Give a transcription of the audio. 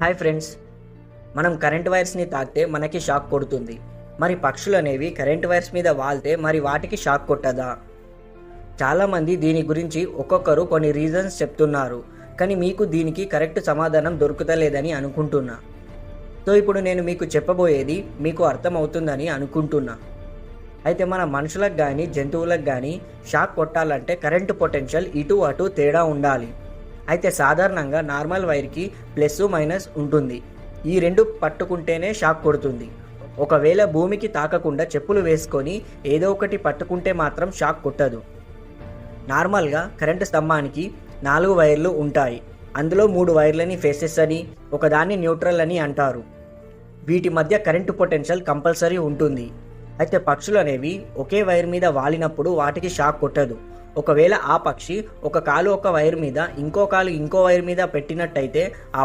Hi friends. మనం current వైర్స్ని తాకితే మనకి షాక్ కొడుతుంది. మరి పక్షులు అనేవి కరెంట్ వైర్స్ మీద వాళ్తే మరి వాటికి షాక్ కొట్టదా? చాలామంది దీని గురించి ఒక్కొక్కరు కొన్ని రీజన్స్ చెప్తున్నారు. కానీ మీకు దీనికి కరెక్ట్ సమాధానం దొరుకుతలేదని అనుకుంటున్నా. సో ఇప్పుడు నేను మీకు చెప్పబోయేది మీకు అర్థమవుతుందని అనుకుంటున్నా. అయితే మన మనుషులకు కానీ జంతువులకు కానీ షాక్ కొట్టాలంటే కరెంటు పొటెన్షియల్ ఇటు అటు తేడా ఉండాలి. అయితే సాధారణంగా నార్మల్ వైర్కి ప్లస్ మైనస్ ఉంటుంది. ఈ రెండు పట్టుకుంటేనే షాక్ కొడుతుంది. ఒకవేళ భూమికి తాకకుండా చెప్పులు వేసుకొని ఏదో ఒకటి పట్టుకుంటే మాత్రం షాక్ కొట్టదు. నార్మల్గా కరెంటు స్తంభానికి నాలుగు వైర్లు ఉంటాయి. అందులో మూడు వైర్లని ఫేసెస్ అని ఒకదాన్ని న్యూట్రల్ అని అంటారు. వీటి మధ్య కరెంటు పొటెన్షియల్ కంపల్సరీ ఉంటుంది. అయితే పక్షులు అనేవి ఒకే వైర్ మీద వాలినప్పుడు వాటికి షాక్ కొట్టదు. ఒకవేళ ఆ పక్షి ఒక కాలు ఒక వైర్ మీద ఇంకో కాలు ఇంకో వైర్ మీద పెట్టినట్టయితే ఆ